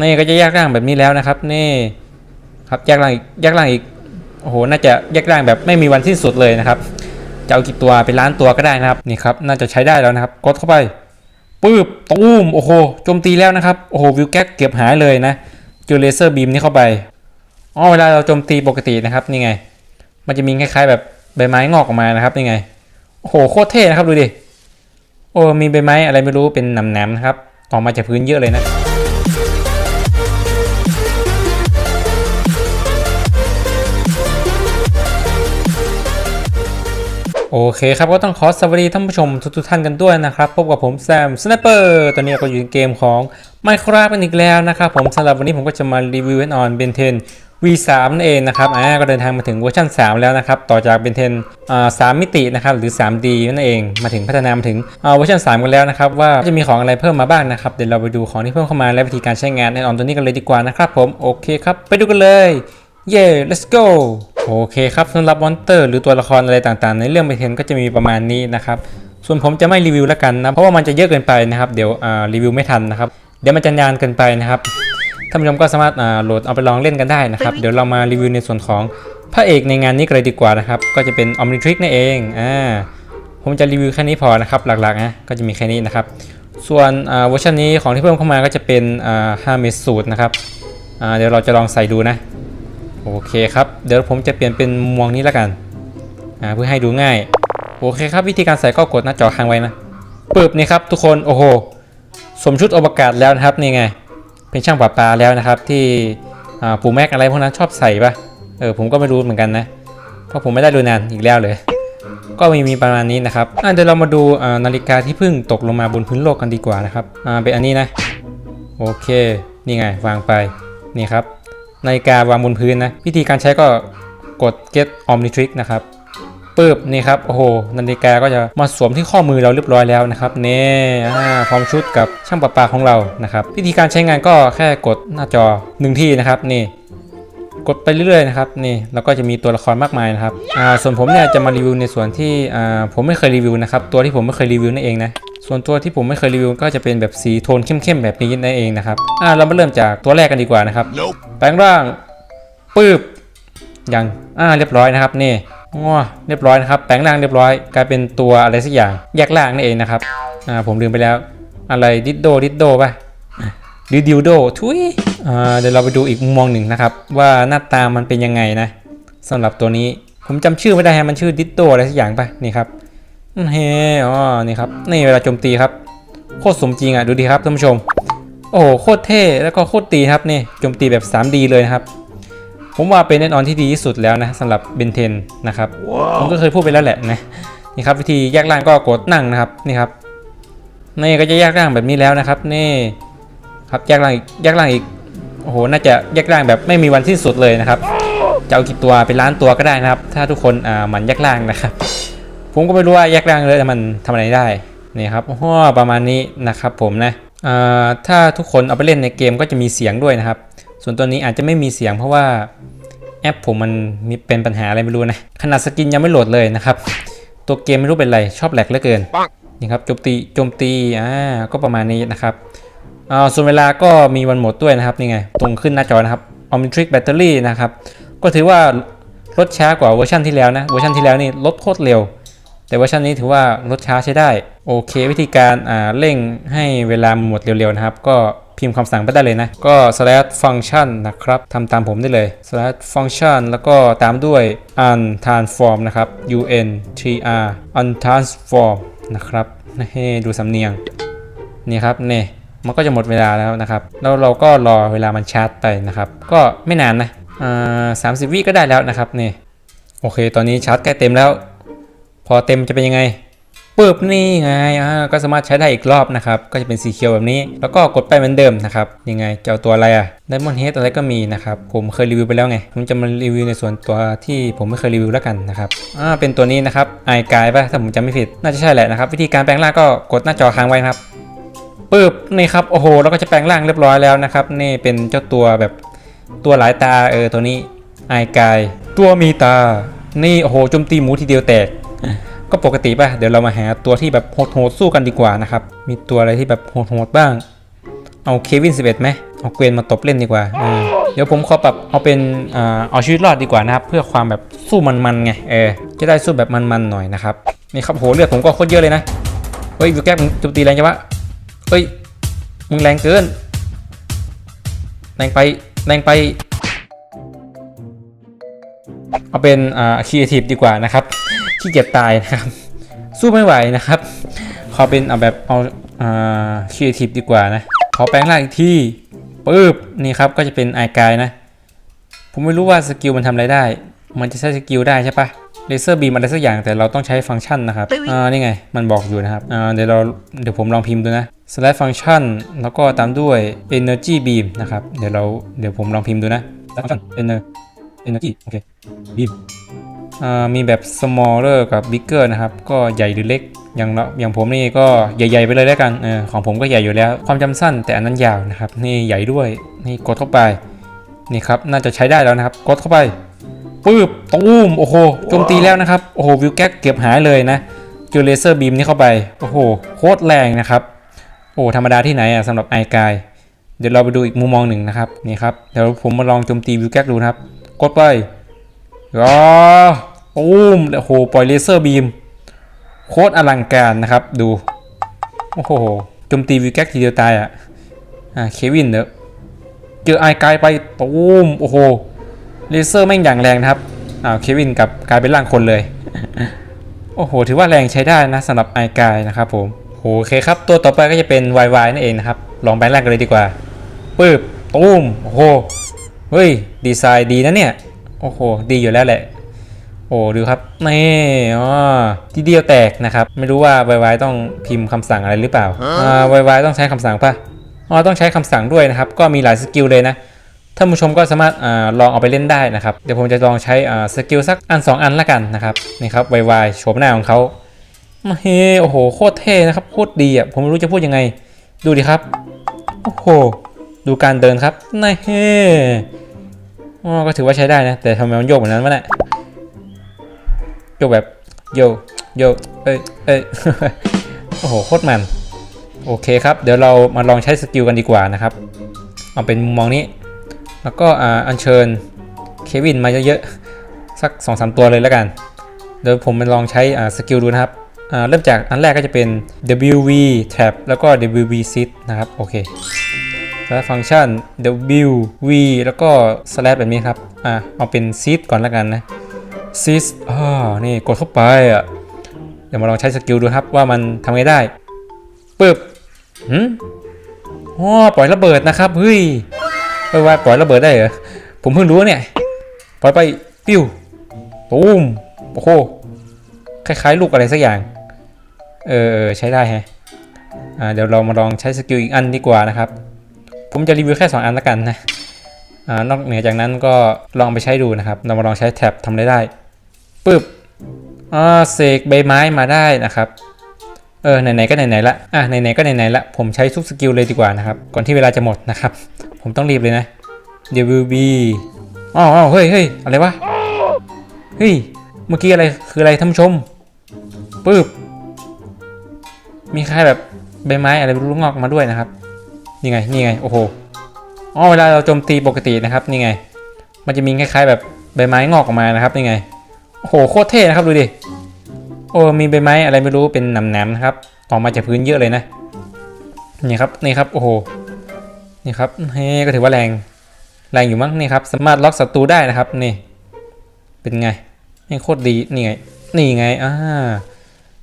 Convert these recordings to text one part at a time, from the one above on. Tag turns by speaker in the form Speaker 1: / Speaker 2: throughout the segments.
Speaker 1: นี่ก็จะแยกร่างแบบนี้แล้วนะครับ นี่ครับแยกร่างอีกแยกร่างอีกโอ้โหน่าจะแยกร่างแบบไม่มีวันสิ้นสุดเลยนะครับจะเอากี่ตัวเป็นล้านตัวก็ได้นะครับนี่ครับน่าจะใช้ได้แล้วนะครับ กดเข้าไปปืบตูมโอ้โหโจมตีแล้วนะครับโอ้โหวิวแก๊กเก็บหายเลยนะจอเลเซอร์บีมนี่เข้าไปอ๋อเวลาเราโจมตีปกตินะครับนี่ไง มันจะมีคล้ายๆ แบบใบไม้งอกออกมานะครับนี่ไงโอ้โหโคตรเท่นะครับดูดิโอ้มีใบไม้อะไรไม่รู้เป็นหนำๆนะครับออกมาจากพื้นเยอะเลยนะ โอเคครับก็ต้องขอสวัสดีท่านผู้ชมทุกๆท่านกันด้วยนะครับ พบกับผมแซมสไนเปอร์ตอนนี้ก็อยู่ในเกมของ Minecraft กันอีกแล้วนะครับผมสำหรับวันนี้ผมก็จะมารีวิวออนเบนเทน V3 นั่นเองนะครับอ่าก็เดินทางมาถึงเวอร์ชัน3 แล้วนะครับ ต่อจากเบนเทนอ่า3มิตินะครับหรือ 3D นั่นเองมาถึงพัฒนามาถึงอ่าเวอร์ชัน3 กันแล้วนะครับ ว่าจะมีของอะไรเพิ่มมาบ้างนะครับ เดี๋ยวเราไปดูของที่เพิ่มเข้ามาและวิธีการใช้งานในออนตัวนี้กันเลยดีกว่านะครับผมโอเคครับไปดูกันเลยเย้ let's go โอเคครับสำหรับมอนเตอร์ หรือตัวละครอะไรต่างๆ ในเรื่องเบนเทนก็จะมีประมาณนี้นะครับ ส่วนผมจะไม่รีวิวแล้วกันนะ เพราะว่ามันจะเยอะเกินไปนะครับ เดี๋ยวอ่ารีวิวไม่ทันนะครับ เดี๋ยวมันจะนานเกินไปนะครับ ท่านผู้ชมก็สามารถอ่าโหลดเอาไปลองเล่นกันได้นะครับ เดี๋ยวเรามารีวิวในส่วนของพระเอกในงานนี้กันเลยดีกว่านะครับ ก็จะเป็น Omnitrix นั่นเอง อ่า ผมจะรีวิวแค่นี้พอนะครับ หลักๆนะ ก็จะมีแค่นี้นะครับ ส่วนอ่าเวอร์ชันนี้ของที่เพิ่มเข้ามาก็จะเป็นอ่าฮาเมสูตรนะครับอ่าเดี๋ยวเราจะลองใส่ดูนะ โอเคครับ เดี๋ยวผมจะเปลี่ยนเป็นมวงนี้แล้วกันอ่าเพื่อให้ดูง่าย โอเคครับ วิธีการใส่ก็กดหน้าจอค้างไว้นะปึ๊บนี่ครับทุกคนโอ้โหสมชุดอวกาศแล้วนะครับนี่ไง เป็นช่างปลาปลาแล้วนะครับ ที่ปู่แม็กอะไรพวกนั้นชอบใส่ปะเออผมก็ไม่รู้เหมือนกันนะเพราะผมไม่ได้ดูนานอีกแล้วเลย ก็มีมีประมาณนี้นะครับเดี๋ยวเรามาดูนาฬิกาที่เพิ่งตกลงมาบนพื้นโลกกันดีกว่านะครับเป็นอันนี้นะ โอเค นี่ไงวางไปนี่ครับ นาฬิกาวางบนพื้นนะ วิธีการใช้ก็กด get omnitrix นะครับปึ๊บนี่ครับโอ้โหนาฬิกาก็จะมาสวมที่ข้อมือเราเรียบร้อยแล้วนะครับเน่อ่พร้อมชุดกับช่างประปาของเรานะครับวิธีการใช้งานก็แค่กดหน้าจอหนึ่งที่นะครับนี่ กดไปเรื่อยๆนะครับนี่แล้วก็จะมีตัวละครมากมายนะครับอ่าส่วนผมเนี่ยจะมารีวิวในส่วนที่อ่าผมไม่เคยรีวิวนะครับตัวที่ผมไม่เคยรีวิวนั่นเองนะส่วนตัวที่ผมไม่เคยรีวิวก็จะเป็นแบบสีโทนเข้มๆแบบนี้นั่นเองนะครับอ่าเรามาเริ่มจากตัวแรกกันดีกว่านะครับ
Speaker 2: Nope.
Speaker 1: แปลงร่างปืบยังอ่าเรียบร้อยนะครับนี่ง้อเรียบร้อยนะครับแปลงร่างเรียบร้อย กลายเป็นตัวอะไรสักอย่างแยกร่างนั่นเองนะครับอ่าผมลืมไปแล้วอะไรดิดโดดิดโดป่ะ ดิวดิวโดทุยอ่าเดี๋ยวเราไปดูอีกมุมมองหนึ่งนะครับ ว่าหน้าตามันเป็นยังไงนะสำหรับตัวนี้ผมจำชื่อไม่ได้ฮะมันชื่อดิดโดอะไรสักอย่างป่ะนี่ครับเฮ้อ๋อนี่ครับนี่เวลาโจมตีครับโคตรสมจริงอะดูดีครับท่านผู้ชม โอ้โหโคตรเท่แล้วก็โคตรตีครับนี่โจมตีแบบ 3D เลยนะครับ ผมว่าเป็นแน่นอนที่ดีที่สุดแล้วนะสำหรับเบนเทนนะครับผมก็เคยพูดไปแล้วแหละนะนี่ครับวิธีแยกร่างก็กดนั่งนะครับนี่ครับนี่ก็จะแยกร่างแบบนี้แล้วนะครับ นี่ ครับแยกร่างอีกแยกร่างอีกโอ้โหน่าจะแยกร่างแบบไม่มีวันสิ้นสุดเลยนะครับจะเอากี่ตัวเป็นล้านตัวก็ได้นะครับ ถ้าทุกคนอ่ามันแยกร่างนะครับ ผมก็ไม่รู้ว่าแยกร่างเลยแต่มันทำอะไรได้นี่ครับอ้อประมาณนี้นะครับ ผมนะอ่าถ้าทุกคนเอาไปเล่นในเกมก็จะมีเสียงด้วยนะครับ ส่วนตัวนี้อาจจะไม่มีเสียงเพราะว่าแอปผมมันมีเป็นปัญหาอะไรไม่รู้นะขนาดสกินยังไม่โหลดเลยนะครับตัวเกมไม่รู้เป็นไรชอบแหลกเหลือเกินนี่ครับโจมตีโจมตีอ่าก็ประมาณนี้นะครับ อ่าส่วนเวลาก็มีวันหมดด้วยนะครับนี่ไง ตรงขึ้นหน้าจอนะครับ Omnitrix Battery นะครับ ก็ถือว่าลดช้ากว่าเวอร์ชันที่แล้วนะเวอร์ชันที่แล้วนี่ลดโคตรเร็ว แต่เวอร์ชันนี้ถือว่าลดช้าใช้ได้ โอเค วิธีการอ่าเร่งให้เวลาหมดเร็วๆนะครับ ก็พิมพ์คำสั่งไปได้เลยนะ ก็ slash function นะครับทำตามผมได้เลย slash function แล้วก็ตามด้วย untransform นะครับ u n t r untransform นะครับให้ดูสำเนียง นี่ครับเนี่ย มันก็จะหมดเวลาแล้วนะครับ แล้วเราก็รอเวลามันชาร์จไปนะครับ ก็ไม่นานนะสามสิบวิก็ได้แล้วนะครับนี่โอเค ตอนนี้ชาร์จใกล้เต็มแล้ว พอเต็มจะเป็นยังไงปึ๊บนี่ไงก็สามารถใช้ได้อีกรอบนะครับ ก็จะเป็นสีเขียวแบบนี้ แล้วก็กดไปเหมือนเดิมนะครับ ยังไงจะเอาตัวอะไรอะไดมอนด์เฮดอะไรก็มีนะครับ ผมเคยรีวิวไปแล้วไง ผมจะมารีวิวในส่วนตัวที่ผมไม่เคยรีวิวแล้วกันนะครับ อ่า เป็นตัวนี้นะครับไอกายป่ะ ถ้าผมจำไม่ผิด น่าจะใช่แหละนะครับ วิธีการแปลงร่างก็กดหน้าจอค้างไว้ครับ ปึ๊บนี่ครับโอ้โหแล้วก็จะแปลงร่างเรียบร้อยแล้วนะครับนี่เป็นเจ้าตัวแบบตัวหลายตาเออตัวนี้ไอกาย ตัวมีตา นี่โอ้โหโจมตีหมูทีเดียวแตก ก็ปกติป่ะเดี๋ยวเรามาหาตัวที่แบบโหดๆสู้กันดีกว่านะครับมีตัวอะไรที่แบบโหดๆบ้าง เอาเควิน11ไหมเอาเกวนมาตบเล่นดีกว่าเดี๋ยวผมขอปรับเอาเป็นอ่าเอาชีวิตรอดดีกว่านะครับเพื่อความแบบสู้มันๆไงเออจะได้สู้แบบมันๆหน่อยนะครับนี่ครับโหเลือดผมก็โคตรเยอะเลยนะเฮ้ยวิวแก๊กจมตีแรงจังวะ เฮ้ย มึงแรงเกิน แรงไป แรงไป เอาเป็น อ่าครีเอทีฟดีกว่านะครับขี้เกียจตายนะครับ สู้ไม่ไหวนะครับ ขอเป็นเอาแบบ เอา อ่าครีเอทีฟดีกว่านะ ขอแปลงร่างอีกที่ปึ๊บ นี่ครับ ก็จะเป็นไอกายนะ ผมไม่รู้ว่าสกิลมันทำอะไรได้ มันจะใช้สกิลได้ใช่ปะ เลเซอร์บีมอะไรสักอย่างแต่เราต้องใช้ฟังก์ชันนะครับ อ่า นี่ไง มันบอกอยู่นะครับ อ่า เดี๋ยวเรา เดี๋ยวผมลองพิมพ์ดูนะ slash function แล้วก็ตามด้วย energy beam นะครับ เดี๋ยวเรา เดี๋ยวผมลองพิมพ์ดูนะ slash function ener energy โอเค beam อ่า มีแบบ smaller กับ bigger นะครับ ก็ใหญ่หรือเล็ก อย่างเราอย่างผมนี่ก็ใหญ่ๆไปเลยแล้วกัน เออ ของผมก็ใหญ่อยู่แล้ว ความจำสั้นแต่อันนั้นยาวนะครับ นี่ใหญ่ด้วย นี่กดเข้าไป นี่ครับ น่าจะใช้ได้แล้วนะครับ กดเข้าไป ปื๊บตูมโอ้โหโจมตีแล้วนะครับ โอ้โห วิวแก๊กเกือบหายเลยนะเจอเลเซอร์บีมนี่เข้าไป โอ้โห โคตรแรงนะครับ โอ้ธรรมดาที่ไหนอะสำหรับไอกาย เดี๋ยวเราไปดูอีกมุมมองหนึ่งนะครับ นี่ครับ เดี๋ยวผมมาลองโจมตีวิวแก๊กดูนะครับ กดไปอ๋อตูมโอ้โห ปล่อยเลเซอร์บีม โคตรอลังการนะครับ ดู โอ้โห โจมตีวิวแก๊กทีเดียวตายอะ อ่า เควินเด้อเจอไอกายไปตูมโอ้โห เลเซอร์แม่งอย่างแรงนะครับอ้าวเควินกับกลายเป็นร่างคนเลย โอ้โห ถือว่าแรงใช้ได้นะสำหรับไอกายนะครับผมโอเคครับ ตัวต่อไปก็จะเป็น YY นั่นเองนะครับ ลองแปลงร่างกันเลยดีกว่าปึ๊บตูมโอ้โหเฮ้ย ดีไซน์ดีนะเนี่ย โอ้โห ดีอยู่แล้วแหละ โอ้ดูครับนี่อ๋อทีเดียวแตกนะครับ ไม่รู้ว่า YY ต้องพิมพ์คำสั่งอะไรหรือเปล่าอ่า YY ต้องใช้คำสั่งป่ะอ๋อต้องใช้คำสั่งด้วยนะครับ ก็มีหลายสกิลเลยนะ ท่านผู้ชมก็สามารถอลองเอาไปเล่นได้นะครับ เดี๋ยวผมจะลองใช้สกิลสักอัน 2 อันละกันนะครับนี่ครับวายโฉมหน้าของเขาเฮโอ้โหโคตรเท่นะครับโคตรดีอะผมไม่รู้จะพูดยังไง ดูดิครับโอ้โหดูการเดินครับน่าเฮอ๋อก็ถือว่าใช้ได้นะ แต่ทำไมมันโยกแบบนั้นวะเนี่ยโยกแบบโยโยเอ้ยเอ้ยโอ้โหโคตรมัน โอเคครับ เดี๋ยวเรามาลองใช้สกิลกันดีกว่านะครับ เอาเป็นมุมมองนี้ แล้วก็อ่าอัญเชิญเควินมาเยอะๆ สัก2อสตัวเลยแล้วกัน เดี๋ยวผมไปลองใช้สกิลดูนะครับ เริ่มจากอันแรกก็จะเป็น WV Trap แล้วก็ WV Sit นะครับ โอเคแล้วฟังก์ชัน WV แล้วก็ slash แบบนี้ครับ อ่าเอาเป็น Sit ก่อนแล้วกันนะ Sit อ่านี่กดเข้าไปอะ เดี๋ยวมาลองใช้สกิลดูครับว่ามันทำไงได้ปึ๊บหืมอ๋อปล่อยระเบิดนะครับ เฮ้ย เออว่าปล่อยระเบิดได้เหรอ ผมเพิ่งรู้เนี่ย ปล่อยไปปิ้วตูมโอ้โหคล้ายๆลูกอะไรสักอย่าง เออใช้ได้ฮะอ่าเดี๋ยวเรามาลองใช้สกิลอีกอันดีกว่านะครับ ผมจะรีวิวแค่ 2 อันละกันนะอ่านอกเหนือจากนั้นก็ลองไปใช้ดูนะครับ เรามาลองใช้แท็บทำได้ได้ปึ๊บอ่าเสกใบไม้มาได้นะครับ เออไหนๆก็ไหนๆละอะไหนๆก็ไหนๆละผมใช้ทุกสกิลเลยดีกว่านะครับก่อนที่เวลาจะหมดนะครับ ผมต้องรีบเลยนะ WB อ๋อเฮ้ยเฮ้ยอะไรวะเฮ้ยเมื่อกี้อะไรคืออะไรท่านผู้ชมปึ๊บมีคล้ายแบบใบไม้อะไรรู้งอกมาด้วยนะครับนี่ไงนี่ไงโอ้โหอ๋อเวลาเราโจมตีปกตินะครับนี่ไง มันจะมีคล้ายๆแบบใบไม้งอกออกมานะครับนี่ไงโอ้โหโคตรเท่นะครับดูดิ โอ้มีใบไม้อะไรไม่รู้เป็นหนำๆนะครับออกมาจากพื้นเยอะเลยนะนี่ครับนี่ครับโอ้โหนี่ครับเฮ้ก็ถือว่าแรงแรงอยู่มั้งนี่ครับสามารถล็อกศัตรูได้นะครับนี่ เป็นไงนี่โคตรดีนี่ไงนี่ไงอ่า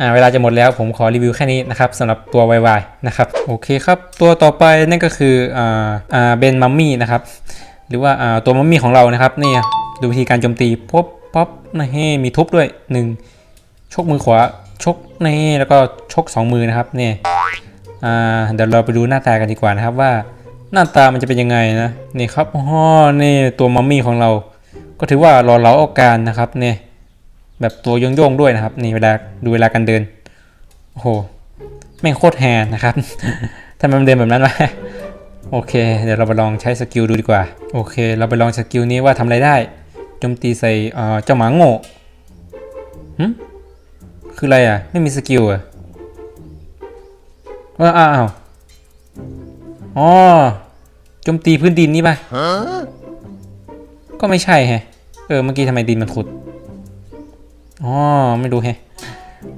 Speaker 1: อ่าเวลาจะหมดแล้วผมขอรีวิวแค่นี้นะครับสำหรับตัว YY นะครับโอเคครับตัวต่อไปนั่นก็คืออ่าอ่าเบนมัมมี่นะครับหรือว่าอ่าตัวมัมมี่ของเรานะครับนี่ดูวิธีการโจมตีพบป๊อปนะเฮ้มีทุบด้วยหนึ่ง ชกมือขวาชกนี่แล้วก็ชกสองมือนะครับนี่อ่าเดี๋ยวเราไปดูหน้าตากันดีกว่านะครับว่าหน้าตามันจะเป็นยังไงนะนี่ครับอ๋อนี่ตัวมัมมี่ของเรา ก็ถือว่าหล่อเหลาอาการนะครับเนี่ยแบบตัวโยงๆด้วยนะครับ นี่เวลาดูเวลาการเดินโอ้โหแม่งโคตรแฮนนะครับทำไมมันเดินแบบนั้นวะโอเค เดี๋ยวเราไปลองใช้สกิลดูดีกว่า โอเค เราไปลองสกิลนี้ว่าทำอะไรได้โจมตีใส่เอ่อเจ้าหมาโง่หึ คืออะไรอะ ไม่มีสกิลอะอ้าวอ๋อโจมตีพื้นดินนี่ปะก็ไม่ใช่แฮะ เออ เมื่อกี้ทำไมดินมันขุด อ๋อ ไม่รู้แฮะ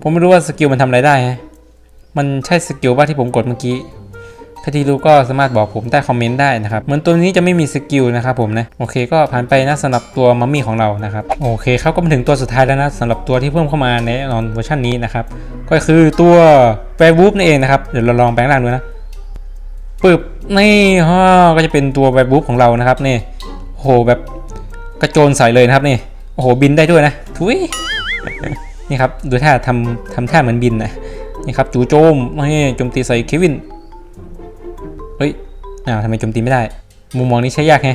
Speaker 1: ผมไม่รู้ว่าสกิลมันทำอะไรได้แฮะ มันใช่สกิลว่าที่ผมกดเมื่อกี้ ถ้าที่รู้ก็สามารถบอกผมใต้คอมเมนต์ได้นะครับ เหมือนตัวนี้จะไม่มีสกิลนะครับผมนะโอเคก็ผ่านไปนะสำหรับตัวมัมมี่ของเรานะครับโอเคครับก็มาถึงตัวสุดท้ายแล้วนะสำหรับตัวที่เพิ่มเข้ามาในนอนเวอร์ชันนี้นะครับก็คือตัวแวร์วูฟนั่นเองนะครับเดี๋ยวเราลองแปลงร่างดูนะปึ๊บนี่ฮะก็จะเป็นตัวแวร์วูฟของเรานะครับนี่โอ้โหแบบกระโจนใส่เลยนะครับนี่โอ้โหบินได้ด้วยนะทุยนี่ครับดูท่าทำทำท่าเหมือนบินนะนี่ครับจู่โจมนี่โจมตีใส่เควิน อ้าวทำไมโจมตีไม่ได้ มุมมองนี้ใช้ยากไง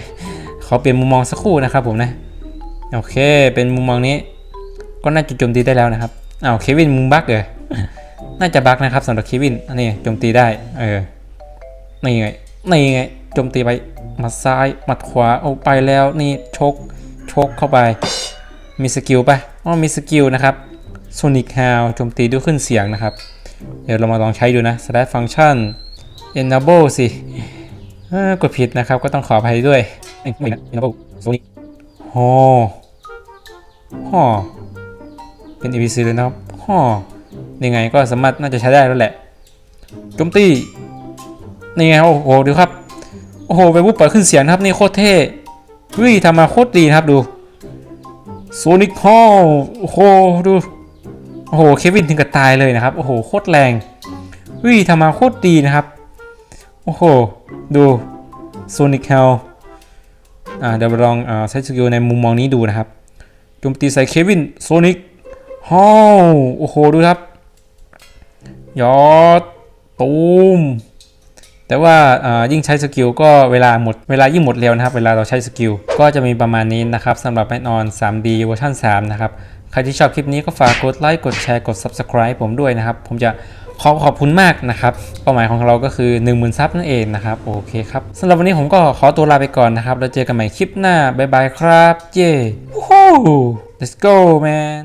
Speaker 1: ขอเปลี่ยนมุมมองสักครู่นะครับผมนะโอเค เป็นมุมมองนี้ ก็น่าจะโจมตีได้แล้วนะครับอ้าวเควินมุมบักเลยน่าจะบักนะครับสำหรับเควินอันนี้โจมตีได้เออนี่ไงนี่ไงโจมตีไปหมัดซ้ายหมัดขวาเอาไปแล้วนี่ชกชกเข้าไปมีสกิลปะอ๋อมีสกิลนะครับ Sonic Howl โจมตีด้วยขึ้นเสียงนะครับ เดี๋ยวเรามาลองใช้ดูนะ Slash Function enable สิ กดผิดนะครับก็ต้องขออภัยด้วยเอ้ยไม่นะ enable Sonic โอ้ฮอเป็น ABC เลยนะครับฮอยังไงก็สามารถน่าจะใช้ได้แล้วแหละโจมตีนี่ไงโอ้โหดูครับโอ้โหไปปุ๊บเปิดขึ้นเสียงครับนี่โคตรเท่เฮ้ยทำมาโคตรดีครับดู Sonic h a l โอ้โหดูโอ้โหเควินถึงกับตายเลยนะครับโอ้โหโคตรแรงวิทำมาโคตรดีนะครับ อ้โห ดูโซนิคเฮลอ่าเดี๋ยวเราลองอ่าใช้สกิลในมุมมองนี้ดูนะครับโจมตีใส่เควินโซนิคฮอลโอ้โห ดูครับยอดตูมแต่ว่าอ่ายิ่งใช้สกิลก็เวลาหมดเวลายิ่งหมดเร็วนะครับ เวลาเราใช้สกิลก็จะมีประมาณนี้นะครับสำหรับแมนอน 3D เวอร์ชัน3นะครับ ใครที่ชอบคลิปนี้ก็ฝากกดไลค์กดแชร์กด Subscribe ผมด้วยนะครับ ผมจะ ขอขอบคุณมากนะครับเป้าหมายของเราก็คือ 10,000ซับนั่นเองนะครับโอเคครับสำหรับวันนี้ผมก็ขอตัวลาไปก่อนนะครับแล้วเจอกันใหม่คลิปหน้าบ๊ายบายครับเย้ let's go man